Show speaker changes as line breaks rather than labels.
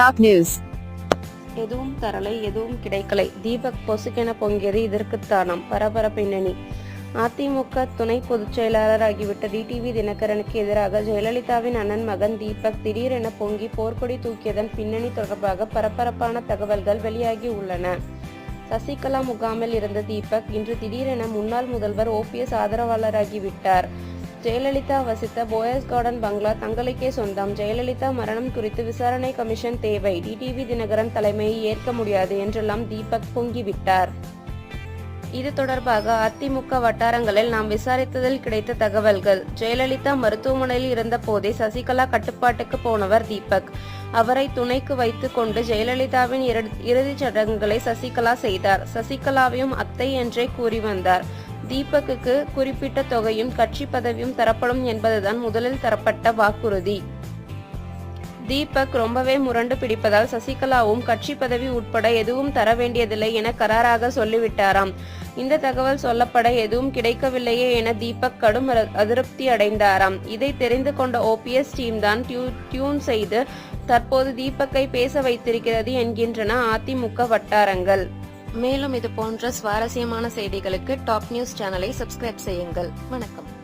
Top news
எதுவும் தரலை எதுவும் கிடைக்கலை. தீபக் பொசுக்கென பொங்கியது இதற்குத்தானாம் பரபர பின்னணி. அதிமுக துணை பொதுச் செயலாளராகிவிட்ட டிடிவி தினகரனுக்கு எதிராக ஜெயலலிதாவின் அண்ணன் மகன் தீபக் திடீரென பொங்கி போர்க்கொடி தூக்கியதன் பின்னணி தொடர்பாக பரபரப்பான தகவல்கள் வெளியாகி உள்ளன. சசிகலா முகாமில் இருந்த தீபக் இன்று திடீரென முன்னாள் முதல்வர் ஓபிஎஸ் ஆதரவாளராகிவிட்டார் ஜெயலலிதா வசித்த போயஸ் கார்டன் பங்களா தங்களுக்கே சொந்தம். ஜெயலலிதா மரணம் குறித்து விசாரணை கமிஷன் தேவை. டிடிவி தினகரன் தலைமையை ஏற்க முடியாது என்றெல்லாம் தீபக் பொங்கிவிட்டார். இது தொடர்பாக அதிமுக வட்டாரங்களில் நாம் விசாரித்ததில் கிடைத்த தகவல்கள். ஜெயலலிதா மருத்துவமனையில் இருந்த போதே சசிகலா கட்டுப்பாட்டுக்கு போனவர் தீபக். அவரை துணைக்கு வைத்துக் கொண்டு ஜெயலலிதாவின் இறுதிச் சடங்குகளை சசிகலா செய்தார். சசிகலாவையும் அத்தை என்றே கூறி வந்தார். தீபக்குக்கு குறிப்பிட்ட தொகையும் கட்சி பதவியும் தரப்படும் என்பதுதான் முதலில் தரப்பட்ட வாக்குறுதி. தீபக் ரொம்பவே முரண்டு பிடிப்பதால் சசிகலாவும் கட்சி பதவி உட்பட எதுவும் தர வேண்டியதில்லை என கராராக சொல்லிவிட்டாராம். இந்த தகவல் சொல்லப்பட எதுவும் கிடைக்கவில்லையே என தீபக் கடும் அதிருப்தி அடைந்தாராம். இதை தெரிந்து கொண்ட ஓபிஎஸ் டீம் தான் டியூ- டியூன் செய்து தற்போது தீபக்கை பேச வைத்திருக்கிறது என்கின்றன அதிமுக வட்டாரங்கள். மேலும் இது போன்ற சுவாரஸ்யமான செய்திகளுக்கு டாப் நியூஸ் சேனலை சப்ஸ்கிரைப் செய்யுங்கள். வணக்கம்.